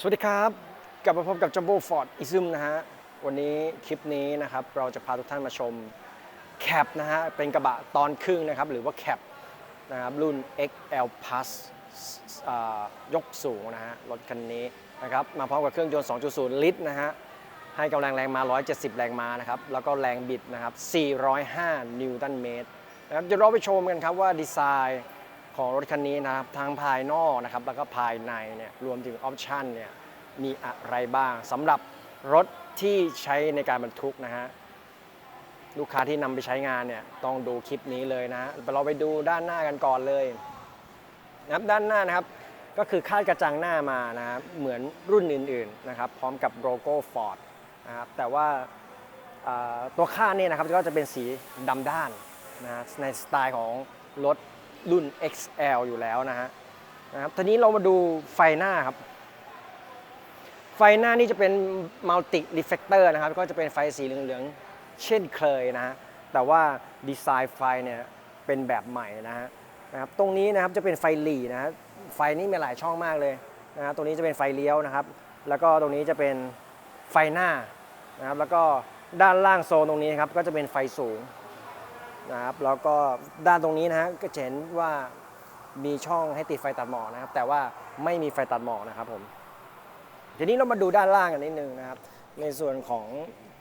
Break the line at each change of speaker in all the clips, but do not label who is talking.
สวัสดีครับ กลับมาพบกับ Jumbo Ford i s m นะฮะ วันนี้คลิปนี้นะครับ เราจะพาทุกท่านมาชมแคปนะฮะ เป็นกระบะตอนครึ่งนะครับ หรือว่าแคปนะครับ รุ่น XL Plus ยกสูงนะฮะ รถคันนี้นะครับ มาพร้อมกับเครื่องยนต์ 2.0 ลิตรนะฮะ ให้กำลังแรงมา 170 แรงม้านะครับ แล้วก็แรงบิดนะครับ 405 นิวตันเมตรนะครับเดี๋ยวเราไปชมกันครับว่าดีไซน์ ของรถคันนี้นะครับทั้งภายนอกนะครับแล้วก็ภายในเนี่ยรวมถึงออปชันเนี่ยมีอะไรบ้างสำหรับรถที่ใช้ในการบรรทุกนะฮะลูกค้าที่นำไปใช้งานเนี่ยต้องดูคลิปนี้เลยนะเราไปดูด้านหน้ากันก่อนเลยนะครับด้านหน้านะครับก็คือคาดกระจังหน้ามานะครับเหมือนรุ่นอื่นๆนะครับพร้อมกับโลโก้ Ford นะครับแต่ว่าตัวข้าเนี่ยนะครับก็จะเป็นสีดำด้านนะในสไตล์ของรถ รุ่น XL อยู่แล้วนะฮะนะครับทีนี้เรามาดูไฟหน้าครับ ไฟหน้านี่จะเป็นมัลติรีเฟกเตอร์นะครับ ก็จะเป็นไฟสีเหลืองๆ เช่นเคยนะฮะ แต่ว่าดีไซน์ไฟเนี่ยเป็นแบบใหม่นะฮะนะครับ ตรงนี้นะครับจะเป็นไฟหลีนะฮะ ไฟนี่มีหลายช่องมากเลยนะฮะตรงนี้จะเป็นไฟเลี้ยวนะครับ แล้วก็ตรงนี้จะเป็นไฟหน้านะครับ แล้วก็ด้านล่างโซนตรงนี้ครับ ก็จะเป็นไฟสูง นะครับแล้วก็ด้านตรงนี้นะฮะก็จะเห็นว่ามีช่องให้ติดไฟตัดหมอกนะครับ แต่ว่าไม่มีไฟตัดหมอกนะครับผมทีนี้เรามาดูด้านล่างกันนิดนึงนะครับ ในส่วนของ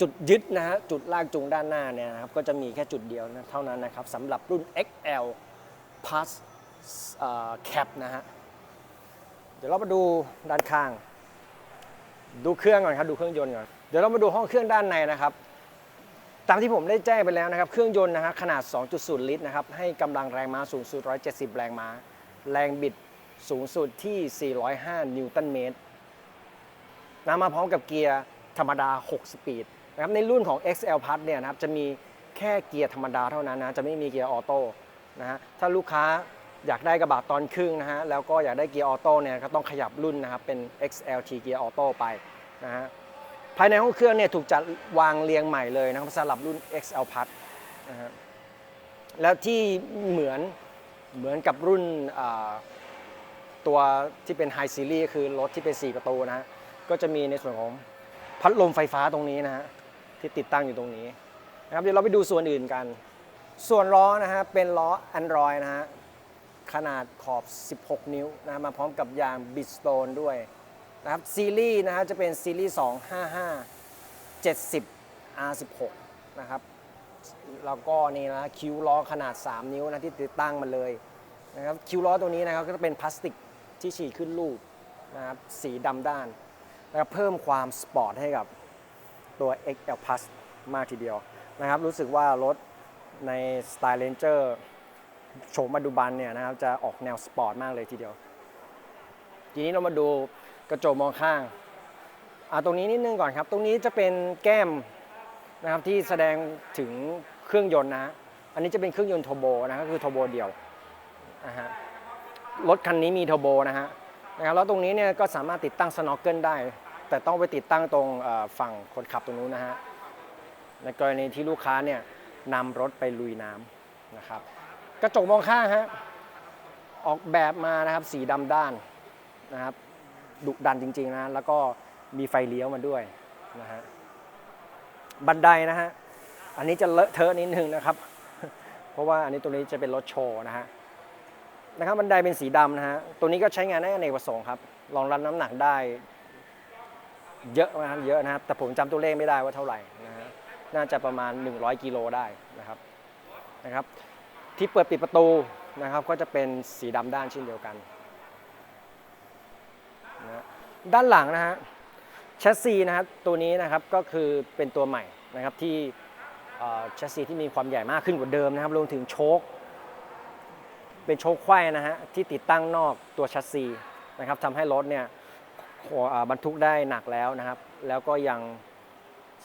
จุดยึดนะฮะจุดลากจูงด้านหน้าเนี่ยนะครับก็จะมีแค่จุดเดียวนะเท่านั้นนะครับสำหรับรุ่น XL Plus Cap นะฮะเดี๋ยวเรามาดูด้านข้าง ดูเครื่องก่อนครับดูเครื่องยนต์ก่อนเดี๋ยวเรามาดูห้องเครื่องด้านในนะครับ ตามที่ผมได้แจ้งไปแล้วนะครับ เครื่องยนต์นะฮะขนาด 2.0 ลิตรนะครับ ให้กำลังแรงม้าสูงสุด 170 แรงม้า แรงบิดสูงสุดที่ 405 นิวตันเมตรนะมาพร้อมกับเกียร์ธรรมดา 6 สปีดนะครับ ในรุ่นของ XL Plus เนี่ยนะครับ จะมีแค่เกียร์ธรรมดาเท่านั้นนะ จะไม่มีเกียร์ออโต้นะฮะ ถ้าลูกค้าอยากได้กระบะตอนครึ่งนะฮะ แล้วก็อยากได้เกียร์ออโต้เนี่ย ก็ต้องขยับรุ่นนะครับ เป็น XLT เกียร์ออโต้ไปนะฮะ ภายในห้องเครื่องเนี่ยถูกจัดวางเรียงใหม่เลยนะครับสำหรับรุ่น XL Plus นะฮะแล้วที่เหมือนเหมือนกับรุ่นตัวที่เป็น High Series คือรถที่เป็น 4 ประตูนะฮะก็จะมีในส่วนของพัดลมไฟฟ้าตรงนี้นะฮะที่ติดตั้งอยู่ตรงนี้นะครับเดี๋ยวเราไปดูส่วนอื่นกัน ส่วนล้อนะฮะเป็นล้อ Android นะฮะขนาดขอบ 16 นิ้วนะฮะมาพร้อมกับยาง Bridgestone ด้วย นะครับซีรีส์นะฮะจะเป็นซีรีส์ 255 70 R16 นะครับแล้วก็นี่นะคิ้วล้อขนาด 3 นิ้วนะที่ติดตั้งมาเลยนะครับคิ้วล้อตัวนี้นะครับก็จะเป็นพลาสติกที่ฉีดขึ้นรูปนะครับสีดำด้านนะครับเพิ่มความสปอร์ตให้กับตัว XL Plus มากทีเดียวนะครับรู้สึกว่ารถในสไตล์ Ranger โฉมปัจจุบันเนี่ยนะครับจะออกแนวสปอร์ตมากเลยทีเดียว ทีนี้เรามาดู กระจกมองข้างอ่าตรงนี้นิดนึงก่อนครับ ตรงนี้จะเป็นแก้มนะครับที่แสดงถึงเครื่องยนต์นะอันนี้จะเป็นเครื่องยนต์โทโบนะก็คือโทโบเดียวนะฮะรถคันนี้มีโทโบนะฮะนะครับแล้วตรงนี้เนี่ยก็สามารถติดตั้งสโนว์เกิลได้ แต่ต้องไปติดตั้งตรงฝั่งคนขับตรงนู้นนะฮะในกรณีที่ลูกค้าเนี่ยนำรถไปลุยน้ำนะครับ กระจกมองข้างฮะออกแบบมานะครับสีดำด้านนะครับ ดุดันจริง ๆ นะ แล้วก็มีไฟเลี้ยวมาด้วยนะฮะบันไดนะฮะ อันนี้จะเลอะเทอะนิดนึงนะครับ เพราะว่าอันนี้ตัวนี้จะเป็นรถโชว์นะฮะนะครับบันไดเป็นสีดำนะฮะ ตัวนี้ก็ใช้งานได้อเนกประสงค์ครับรองรับน้ำหนักได้ เยอะนะครับเยอะนะครับ แต่ผมจำตัวเลขไม่ได้ว่าเท่าไหร่นะฮะน่าจะประมาณ 100กิโลได้นะครับนะครับ ที่เปิดปิดประตูนะครับ ก็จะเป็นสีดำด้านเช่นเดียวกัน ด้านหลังนะฮะแชสซีนะครับตัวนี้นะครับก็คือเป็นตัวใหม่นะครับที่แชสซีที่มีความใหญ่มากขึ้นกว่าเดิมนะครับรวมถึงโชคเป็นโชคไขว้นะฮะที่ติดตั้งนอกตัวชัสซีนะครับทำให้รถเนี่ยบรรทุกได้หนักแล้วนะครับ แล้วก็ยัง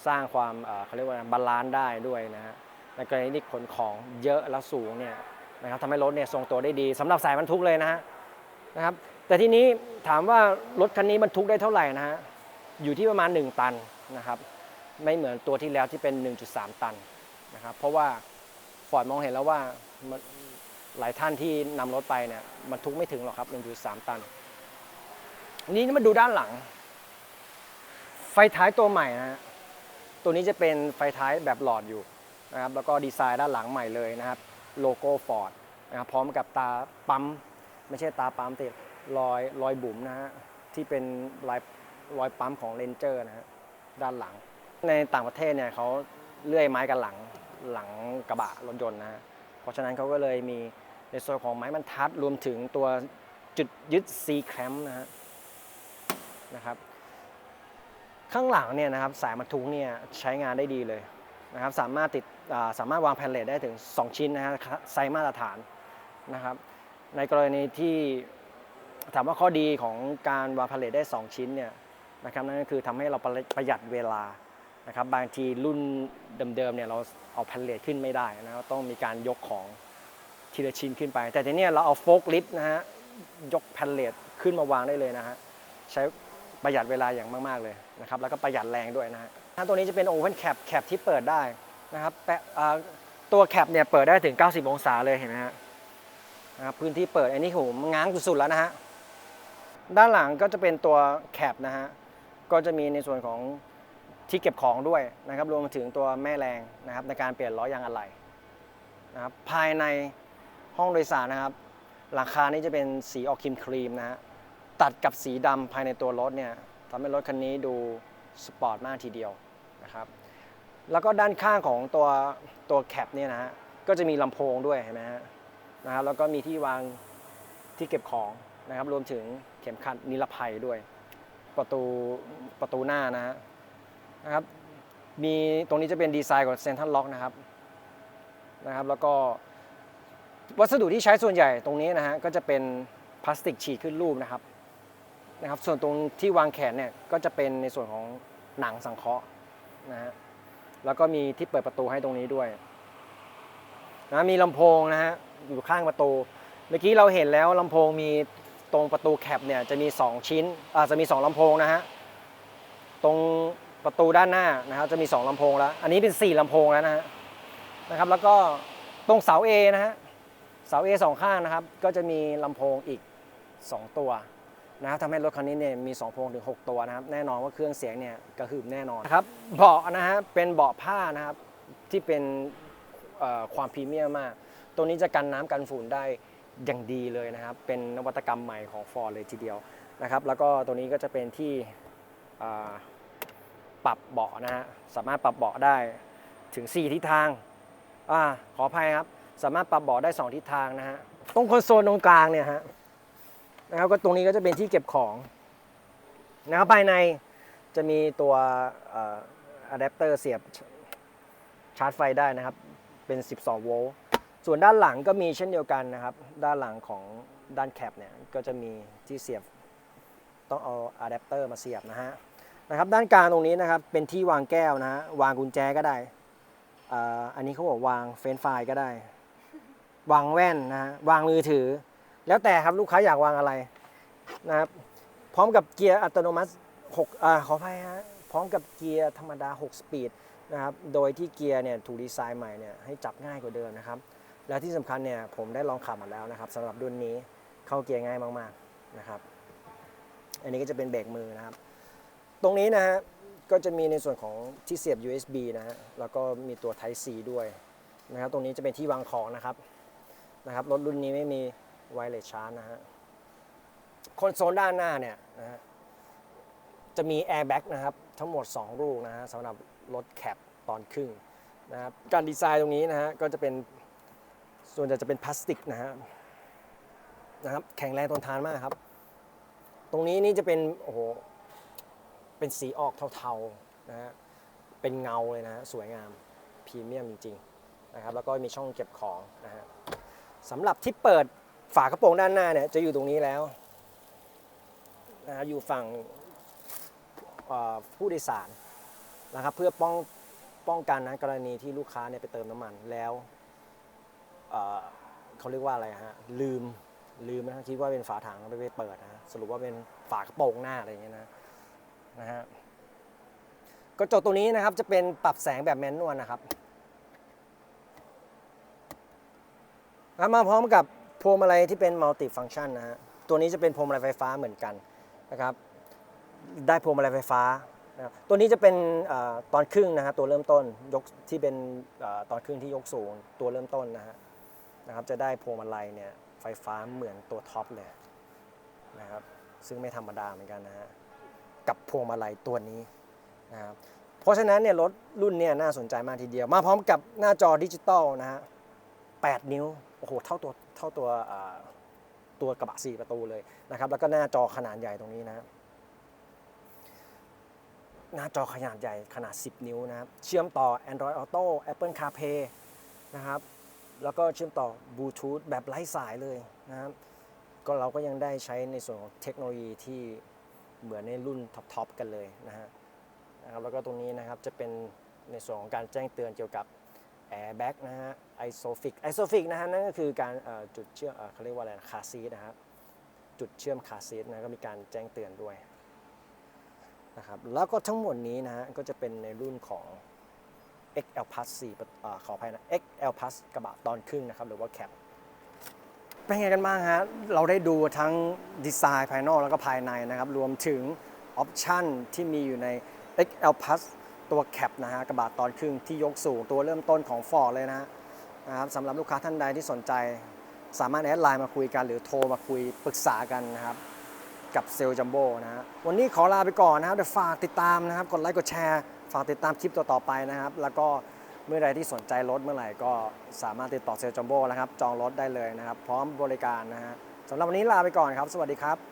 สร้างความเขาเรียกว่าบาลานซ์ได้ด้วยนะฮะในกรณีที่ขนของเยอะแล้วสูงเนี่ยนะครับทำให้รถเนี่ยทรงตัวได้ดีสำหรับสายบรรทุกเลยนะฮะนะครับ แต่ทีนี้ถามว่ารถคันนี้บรรทุกได้เท่าไหร่นะฮะ อยู่ที่ประมาณ 1 ตันนะครับ ไม่เหมือนตัวที่แล้วที่เป็น 1.3 ตันนะครับ เพราะว่าฟอร์ดมองเห็นแล้วว่าหลายท่านที่นำรถไปเนี่ยบรรทุกไม่ถึงหรอกครับ 1.3 ตัน นี้มาดูด้านหลัง ไฟท้ายตัวใหม่นะฮะ ตัวนี้จะเป็นไฟท้ายแบบหลอดอยู่นะครับ แล้วก็ดีไซน์ด้านหลังใหม่เลยนะครับ โลโก้ฟอร์ดนะครับ พร้อมกับตาปั๊ม ไม่ใช่ตาปั๊มติด รอยรอยบุ๋มนะฮะที่เป็นรอยรอยปั๊มของเลนเจอร์นะฮะด้านหลัง ในต่างประเทศเนี่ยเขาเลื่อยไม้กันหลังหลังกระบะรถยนต์นะฮะเพราะฉะนั้นเขาก็เลยมีในส่วนของไม้บรรทัดรวมถึงตัวจุดยึด C clamp นะฮะนะครับ ข้างหลังเนี่ยนะครับสายบรรทุกเนี่ยใช้งานได้ดีเลยนะครับสามารถติดาสามารถวางแผ่นเลทได้ถึง 2 ชิ้นนะฮะไซส์มาตรฐานนะครับ ในกรณีที่ ถามว่าข้อดีของการวางแผ่นเลทได้ 2 ชิ้นเนี่ยนะครับนั่นก็คือทำให้เราประหยัดเวลานะครับบางทีรุ่นเดิมๆเนี่ยเราเอาแผ่นเลทขึ้นไม่ได้นะครับต้องมีการยกของทีละชิ้นขึ้นไป แต่ทีนี้เราเอาโฟกลิฟต์นะฮะยกแผ่นเลทขึ้นมาวางได้เลยนะฮะใช้ประหยัดเวลาอย่างมากๆเลยนะครับแล้วก็ประหยัดแรงด้วยนะฮะตัวนี้จะเป็น Open Cap แคปที่เปิดได้นะครับแปะตัวแคปเนี่ยเปิดได้ถึง 90 องศาเลยเห็นไหมฮะนะครับพื้นที่เปิดอันนี้โหมง้างสุดๆแล้วนะฮะ ด้านหลังก็จะเป็นตัวแคปนะฮะ ก็จะมีในส่วนของที่เก็บของด้วยนะครับ รวมถึงตัวแม่แรงนะครับ ในการเปลี่ยนล้อยางอะไหล่นะครับ ภายในห้องโดยสารนะครับหลังคานี่จะเป็นสีออกครีมครีมนะฮะ ตัดกับสีดำภายในตัวรถเนี่ยทำให้รถคันนี้ดูสปอร์ตมากทีเดียวนะครับ แล้วก็ด้านข้างของตัวตัวแคปเนี่ยนะฮะ ก็จะมีลำโพงด้วยเห็นไหมฮะนะครับ แล้วก็มีที่วางที่เก็บของนะครับ รวมถึง เข็มขัดนิรภัยด้วย ประตูประตูหน้านะฮะนะครับมีตรงนี้จะเป็นดีไซน์ของเซนทัลล็อกนะครับนะครับ แล้วก็วัสดุที่ใช้ส่วนใหญ่ตรงนี้นะฮะก็จะเป็นพลาสติกฉีดขึ้นรูปนะครับนะครับ ส่วนตรงที่วางแขนเนี่ยก็จะเป็นในส่วนของหนังสังเคราะห์นะฮะแล้วก็มีที่เปิดประตูให้ตรงนี้ด้วยนะมีลำโพงนะฮะอยู่ข้างประตู เมื่อกี้เราเห็นแล้วลำโพงมี ตรงประตูแคปเนี่ยจะมี 2 ชิ้นอาจะมี 2ลำโพงนะฮะตรงประตูด้านหน้านะครับจะมี 2ลำโพงแล้ว อันนี้เป็น 4ลำโพงแล้วนะฮะนะครับ แล้วก็ตรงเสา A นะฮะเสา A สองข้างนะครับ ก็จะมีลำโพงอีก 2 ตัวนะครับทำให้รถคันนี้เนี่ยมี2โพงถึง 6 ตัวนะครับ แน่นอนว่าเครื่องเสียงเนี่ยกระหึ่มแน่นอนนะครับเบาะนะฮะเป็นเบาะผ้านะครับที่เป็นความพรีเมียมมาก ตัวนี้จะกันน้ำกันฝุ่นได้ อย่างดีเลยนะครับ เป็นนวัตกรรมใหม่ของ Ford เลยทีเดียวนะครับ แล้วก็ตัวนี้ก็จะเป็นที่ปรับเบาะนะฮะ สามารถปรับเบาะได้ถึง 4 ทิศทางอ่าขออภัยครับ สามารถปรับเบาะได้ 2 ทิศทางนะฮะ ตรงคอนโซลตรงกลางเนี่ยฮะนะครับ ก็ตรงนี้ก็จะเป็นที่เก็บของนะครับ ภายในจะมีตัวอะแดปเตอร์เสียบชาร์จไฟได้นะครับ เป็น 12 โวลต์ ส่วนด้านหลังก็มีเช่นเดียวกันนะครับ ด้านหลังของด้านแคปเนี่ยก็จะมีที่เสียบต้องเอาอะแดปเตอร์มาเสียบนะฮะนะครับด้านกลางตรงนี้นะครับเป็นที่วางแก้วนะฮะวางกุญแจก็ได้อ่าอันนี้เขาบอกวางเฟรนช์ฟายก็ได้ วางแว่นนะฮะวางมือถือ แล้วแต่ครับลูกค้าอยากวางอะไรนะครับพร้อมกับเกียร์อัตโนมัติ6อ่าขออภัยฮะพร้อมกับเกียร์ธรรมดา 6 สปีดนะครับโดยที่เกียร์เนี่ยถูกดีไซน์ใหม่เนี่ยให้จับง่ายกว่าเดิมนะครับ และที่สำคัญเนี่ยผมได้ลองขับมาแล้วนะครับสำหรับรุ่นนี้เข้าเกียร์ง่ายมากๆนะครับ อันนี้ก็จะเป็นเบรกมือนะครับ ตรงนี้นะฮะก็จะมีในส่วนของที่เสียบ USB นะฮะแล้วก็มีตัว Type C ด้วยนะครับ ตรงนี้จะเป็นที่วางของนะครับนะครับรถรุ่นนี้ไม่มีไวเลสชาร์จนะฮะคอนโซลด้านหน้าเนี่ยนะฮะจะมีแอร์แบ็กนะครับทั้งหมด 2 ลูกนะฮะสำหรับรถแคปตอนครึ่งนะครับการดีไซน์ตรงนี้นะฮะก็จะเป็น ส่วนใหญ่จะเป็นพลาสติกนะฮะนะครับแข็งแรงทนทานมากครับ ตรงนี้นี่จะเป็นโอ้โหเป็นสีออกเทาๆนะฮะเป็นเงาเลยนะฮะสวยงามพรีเมียมจริงๆนะครับแล้วก็มีช่องเก็บของนะฮะสำหรับที่เปิดฝากระโปรงด้านหน้าเนี่ยจะอยู่ตรงนี้แล้วนะครับอยู่ฝั่งผู้โดยสารนะครับเพื่อป้องป้องกันนะกรณีที่ลูกค้าเนี่ยไปเติมน้ำมันแล้ว เขาเรียกว่าอะไรฮะลืมลืมนะคิดว่าเป็นฝาถังแล้วไปเปิดนะสรุปว่าเป็นฝากระโปรงหน้าอะไรอย่างเงี้ยนะนะฮะกระจกตัวนี้นะครับจะเป็นปรับแสงแบบแมนนวลนะครับครับมาพร้อมกับพวงมาลัยที่เป็นมัลติฟังชันนะฮะตัวนี้จะเป็นพวงมาลัยไฟฟ้าเหมือนกันนะครับ ได้พวงมาลัยไฟฟ้านะตัวนี้จะเป็นอตอนครึ่งนะฮะตัวเริ่มต้นยกที่เป็นอตอนครึ่งที่ยกสูงตัวเริ่มต้นนะฮะ นะครับจะได้พวงมาลัยเนี่ยไฟฟ้าเหมือนตัวท็อปเลยนะครับซึ่งไม่ธรรมดาเหมือนกันนะฮะกับพวงมาลัยตัวนี้นะครับเพราะฉะนั้นเนี่ยรถรุ่นเนี่ยน่าสนใจมากทีเดียว มาพร้อมกับหน้าจอดิจิตอลนะฮะ8นิ้วโอ้โหเท่าตัวเท่าตัวตัวกระบะ 4 ประตูเลยนะครับแล้วก็หน้าจอขนาดใหญ่ตรงนี้นะฮะหน้าจอขนาดใหญ่ขนาด 10 นิ้วนะครับ เชื่อมต่อ Android Auto Apple CarPlay นะครับ แล้วก็เชื่อมต่อบลูทูธแบบไร้สายเลยนะครับ ก็เราก็ยังได้ใช้ในส่วนของเทคโนโลยีที่เหมือนในรุ่นท็อปๆกันเลยนะฮะนะครับแล้วก็ตรงนี้นะครับจะเป็นในส่วนของการแจ้งเตือนเกี่ยวกับ Airbag นะฮะ Isofix Isofix นะฮะนั่นก็คือการจุดเชื่อมเอ่อเขาเรียกว่าอะไรคาซีนะครับจุดเชื่อมคาซีนะก็มีการแจ้งเตือนด้วยนะครับแล้วก็ทั้งหมดนี้นะฮะก็จะเป็นในรุ่นของ XL Plus 4อาขออภัยนะ XL Plus กระบะตอนครึ่งนะครับ หรือว่าแคปเป็นไงกันบ้างฮะ เราได้ดูทั้งดีไซน์ภายนอกแล้วก็ภายในนะครับ รวมถึงออปชันที่มีอยู่ใน XL Plus ตัวแคปนะฮะ กระบะตอนครึ่งที่ยกสูงตัวเริ่มต้นของ Ford เลยนะฮะนะครับสำหรับลูกค้าท่านใดที่สนใจ สามารถแอดไลน์มาคุยกัน หรือโทรมาคุยปรึกษากันนะครับกับเซลล์จัมโบ้นะฮะวันนี้ขอลาไปก่อนนะครับเดี๋ยวฝากติดตามนะครับ กดไลค์กดแชร์ ฝากติดตามคลิปต่อๆไปนะครับ แล้วก็เมื่อใดที่สนใจรถเมื่อไหร่ก็สามารถติดต่อเซลล์จัมโบ้นะครับ จองรถได้เลยนะครับ พร้อมบริการนะฮะสำหรับวันนี้ลาไปก่อนครับ สวัสดีครับ